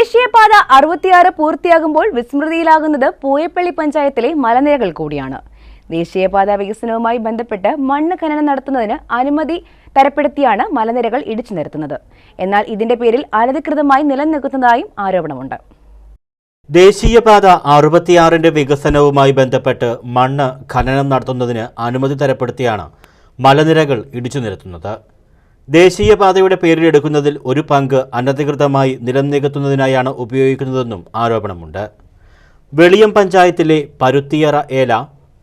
ദേശീയപാത അറുപത്തിയാറ് പൂർത്തിയാകുമ്പോൾ വിസ്മൃതിയിലാകുന്നത് പൂയപ്പള്ളി പഞ്ചായത്തിലെ മലനിരകൾ കൂടിയാണ്. ദേശീയപാത വികസനവുമായി ബന്ധപ്പെട്ട് മണ്ണ് ഖനനം നടത്തുന്നതിന് അനുമതി തരപ്പെടുത്തിയാണ് മലനിരകൾ ഇടിച്ചു നിരത്തുന്നത്. എന്നാൽ ഇതിന്റെ പേരിൽ അനധികൃതമായി നിലനിൽക്കുന്നതായും ആരോപണമുണ്ട്. ദേശീയപാത അറുപത്തിയാറിന്റെ വികസനവുമായി ബന്ധപ്പെട്ട് മണ്ണ് ഖനനം നടത്തുന്നതിന് അനുമതി തരപ്പെടുത്തിയാണ് മലനിരകൾ ഇടിച്ചു നിരത്തുന്നത്. ദേശീയപാതയുടെ പേരിലെടുക്കുന്നതിൽ ഒരു പങ്ക് അനധികൃതമായി നിലം നികത്തുന്നതിനായാണ് ഉപയോഗിക്കുന്നതെന്നും ആരോപണമുണ്ട്. വെളിയം പഞ്ചായത്തിലെ പരുത്തിയറ ഏല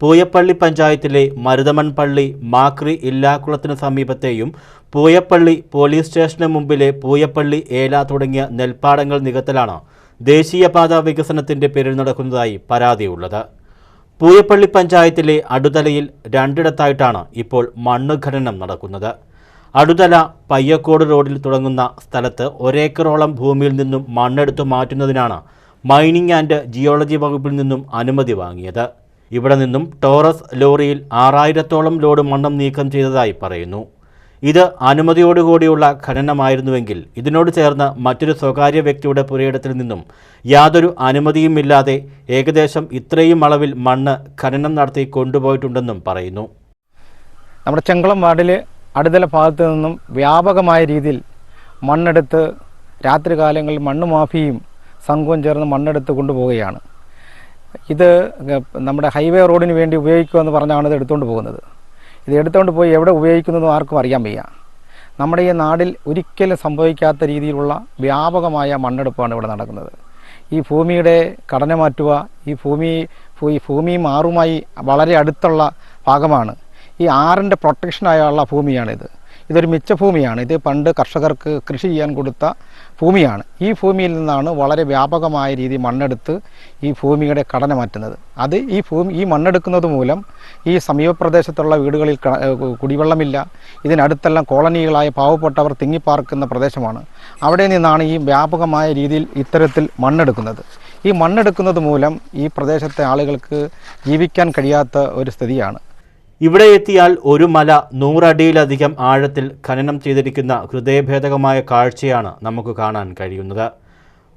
പൂയപ്പള്ളി പഞ്ചായത്തിലെ മരുതമൺപള്ളി മാക്രി ഇല്ലാക്കുളത്തിന് സമീപത്തെയും പൂയപ്പള്ളി പോലീസ് സ്റ്റേഷന് മുമ്പിലെ പൂയപ്പള്ളി ഏല തുടങ്ങിയ നെൽപ്പാടങ്ങൾ നികത്തലാണ് ദേശീയപാത വികസനത്തിന്റെ പേരിൽ നടക്കുന്നതായി പരാതിയുള്ളത്. പൂയപ്പള്ളി പഞ്ചായത്തിലെ അടുതലയിൽ രണ്ടിടത്തായിട്ടാണ് ഇപ്പോൾ മണ്ണ് ഖനനം നടക്കുന്നത്. അടുതല പയ്യക്കോട് റോഡിൽ തുടങ്ങുന്ന സ്ഥലത്ത് ഒരേക്കറോളം ഭൂമിയിൽ നിന്നും മണ്ണെടുത്തു മാറ്റുന്നതിനാണ് മൈനിങ് ആൻഡ് ജിയോളജി വകുപ്പിൽ നിന്നും അനുമതി വാങ്ങിയത്. ഇവിടെ നിന്നും ടോറസ് ലോറിയിൽ ആറായിരത്തോളം ലോഡ് മണ്ണം നീക്കം ചെയ്തതായി പറയുന്നു. ഇത് അനുമതിയോടുകൂടിയുള്ള ഖനനമായിരുന്നുവെങ്കിൽ ഇതിനോട് ചേർന്ന് മറ്റൊരു സ്വകാര്യ വ്യക്തിയുടെ പുരയിടത്തിൽ നിന്നും യാതൊരു അനുമതിയുമില്ലാതെ ഏകദേശം ഇത്രയും അളവിൽ മണ്ണ് ഖനനം നടത്തി കൊണ്ടുപോയിട്ടുണ്ടെന്നും പറയുന്നു. നമ്മുടെ ചെങ്കളം വാർഡിൽ അടുതല ഭാഗത്തു നിന്നും വ്യാപകമായ രീതിയിൽ മണ്ണെടുത്ത് രാത്രികാലങ്ങളിൽ മണ്ണ് മാഫിയും സംഘവും ചേർന്ന് മണ്ണെടുത്ത് കൊണ്ടുപോവുകയാണ്. ഇത് നമ്മുടെ ഹൈവേ റോഡിന് വേണ്ടി ഉപയോഗിക്കുമെന്ന് പറഞ്ഞാണ് ഇത് എടുത്തുകൊണ്ട് പോകുന്നത്. ഇത് എടുത്തുകൊണ്ട് പോയി എവിടെ ഉപയോഗിക്കുന്നതും ആർക്കും അറിയാൻ വയ്യ. നമ്മുടെ ഈ നാടിൽ ഒരിക്കലും സംഭവിക്കാത്ത രീതിയിലുള്ള വ്യാപകമായ മണ്ണെടുപ്പാണ് ഇവിടെ നടക്കുന്നത്. ഈ ഭൂമിയുടെ ഘടന മാറ്റുക ഈ ഭൂമി ഈ ഭൂമിയും ആറുമായി വളരെ അടുത്തുള്ള ഭാഗമാണ്. ഈ ആറിന്റെ പ്രൊട്ടക്ഷനായുള്ള ഭൂമിയാണിത്. ഇതൊരു മിച്ചഭൂമിയാണ് ഇത് പണ്ട് കർഷകർക്ക് കൃഷി ചെയ്യാൻ കൊടുത്ത ഭൂമിയാണ്. ഈ ഭൂമിയിൽ നിന്നാണ് വളരെ വ്യാപകമായ രീതി മണ്ണെടുത്ത് ഈ ഭൂമിയുടെ ഘടന മാറ്റുന്നത്. അത് ഈ ഭൂമി ഈ മണ്ണെടുക്കുന്നത് മൂലം ഈ സമീപപ്രദേശത്തുള്ള വീടുകളിൽ കുടിവെള്ളമില്ല. ഇതിനടുത്തെല്ലാം കോളനികളായ പാവപ്പെട്ടവർ തിങ്ങിപ്പാർക്കുന്ന പ്രദേശമാണ്. അവിടെ നിന്നാണ് ഈ വ്യാപകമായ രീതിയിൽ ഇത്തരത്തിൽ മണ്ണെടുക്കുന്നത്. ഈ മണ്ണെടുക്കുന്നത് മൂലം ഈ പ്രദേശത്തെ ആളുകൾക്ക് ജീവിക്കാൻ കഴിയാത്ത ഒരു സ്ഥിതിയാണ്. ഇവിടെ എത്തിയാൽ ഒരു മല നൂറടിയിലധികം ആഴത്തിൽ ഖനനം ചെയ്തിരിക്കുന്ന ഹൃദയഭേദകമായ കാഴ്ചയാണ് നമുക്ക് കാണാൻ കഴിയുന്നത്.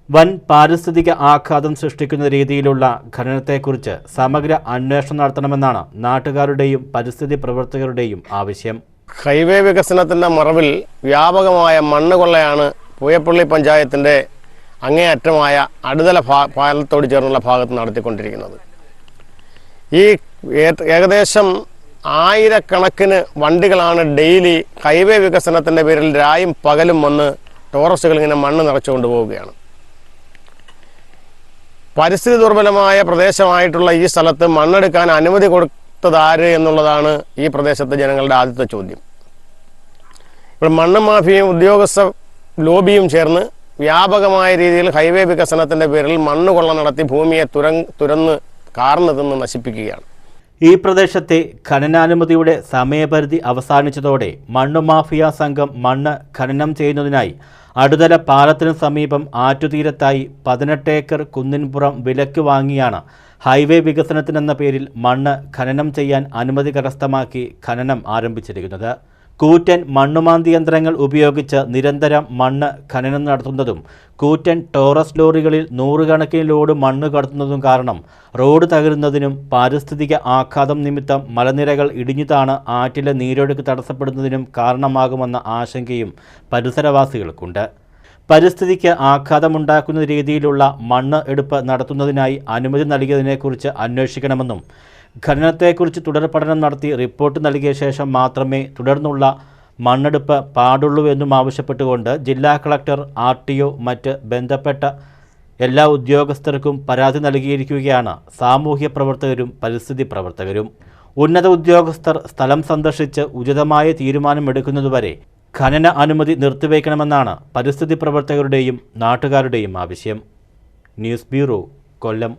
വൻ പാരിസ്ഥിതിക ആഘാതം സൃഷ്ടിക്കുന്ന രീതിയിലുള്ള ഖനനത്തെക്കുറിച്ച് സമഗ്ര അന്വേഷണം നടത്തണമെന്നാണ് നാട്ടുകാരുടെയും പരിസ്ഥിതി പ്രവർത്തകരുടെയും ആവശ്യം. ഹൈവേ വികസനത്തിന്റെ മറവിൽ വ്യാപകമായ മണ്ണ് കൊള്ളയാണ് പൂയപ്പള്ളി പഞ്ചായത്തിന്റെ അങ്ങേയറ്റമായ അടുതല ഭാ പാലത്തോട് ചേർന്നുള്ള ഭാഗത്ത് നടത്തിക്കൊണ്ടിരിക്കുന്നത്. ഈ ഏകദേശം ആയിരക്കണക്കിന് വണ്ടികളാണ് ഡെയിലി ഹൈവേ വികസനത്തിന്റെ പേരിൽ രായും പകലും വന്ന് ടോറസുകൾ ഇങ്ങനെ മണ്ണ് നിറച്ചുകൊണ്ട് പോവുകയാണ്. പരിസ്ഥിതി ദുർബലമായ പ്രദേശമായിട്ടുള്ള ഈ സ്ഥലത്ത് മണ്ണെടുക്കാൻ അനുമതി കൊടുത്തതാര് എന്നുള്ളതാണ് ഈ പ്രദേശത്തെ ജനങ്ങളുടെ ആദ്യത്തെ ചോദ്യം. ഇപ്പോൾ മണ്ണ് മാഫിയയും ഉദ്യോഗസ്ഥ ലോബിയും ചേർന്ന് വ്യാപകമായ രീതിയിൽ ഹൈവേ വികസനത്തിന്റെ പേരിൽ മണ്ണ് കൊള്ള നടത്തി ഭൂമിയെ തുരങ് തുരന്ന് കാർന്നു തിന്ന് നശിപ്പിക്കുകയാണ്. ഈ പ്രദേശത്തെ ഖനനാനുമതിയുടെ സമയപരിധി അവസാനിച്ചതോടെ മണ്ണു മാഫിയ സംഘം മണ്ണ് ഖനനം ചെയ്യുന്നതിനായി അടുതല പാലത്തിന് സമീപം ആറ്റുതീരത്തായി പതിനെട്ട് ഏക്കർ കുന്നിൻപുറം വിലക്ക് വാങ്ങിയാണ് ഹൈവേ വികസനത്തിനെന്ന പേരിൽ മണ്ണ് ഖനനം ചെയ്യാൻ അനുമതി കരസ്ഥമാക്കി ഖനനം ആരംഭിച്ചിരിക്കുന്നത്. കൂറ്റൻ മണ്ണുമാന്തി യന്ത്രങ്ങൾ ഉപയോഗിച്ച് നിരന്തരം മണ്ണ് ഖനനം നടത്തുന്നതും കൂറ്റൻ ടോറസ് ലോറികളിൽ നൂറുകണക്കിന് ലോഡ് മണ്ണ് കടത്തുന്നതും കാരണം റോഡ് തകരുന്നതിനും പാരിസ്ഥിതിക ആഘാതം നിമിത്തം മലനിരകൾ ഇടിഞ്ഞുതാണ് ആറ്റിലെ നീരൊഴുക്ക് തടസ്സപ്പെടുന്നതിനും കാരണമാകുമെന്ന ആശങ്കയും പരിസരവാസികൾക്കുണ്ട്. പരിസ്ഥിതിക്ക് ആഘാതമുണ്ടാക്കുന്ന രീതിയിലുള്ള മണ്ണ് എടുപ്പ് നടത്തുന്നതിനായി അനുമതി നൽകിയതിനെക്കുറിച്ച് അന്വേഷിക്കണമെന്നും ഖനനത്തെക്കുറിച്ച് തുടർ പഠനം നടത്തി റിപ്പോർട്ട് നൽകിയ ശേഷം മാത്രമേ തുടർന്നുള്ള മണ്ണെടുപ്പ് പാടുള്ളൂ എന്നും ആവശ്യപ്പെട്ടുകൊണ്ട് ജില്ലാ കളക്ടർ ആർ ടി ഒ മറ്റ് ബന്ധപ്പെട്ട എല്ലാ ഉദ്യോഗസ്ഥർക്കും പരാതി നൽകിയിരിക്കുകയാണ്. സാമൂഹ്യ പ്രവർത്തകരും പരിസ്ഥിതി പ്രവർത്തകരും. ഉന്നത ഉദ്യോഗസ്ഥർ സ്ഥലം സന്ദർശിച്ച് ഉചിതമായ തീരുമാനമെടുക്കുന്നതുവരെ ഖനന അനുമതി നിർത്തിവയ്ക്കണമെന്നാണ് പരിസ്ഥിതി പ്രവർത്തകരുടെയും നാട്ടുകാരുടെയും ആവശ്യം. News bureau Kollam.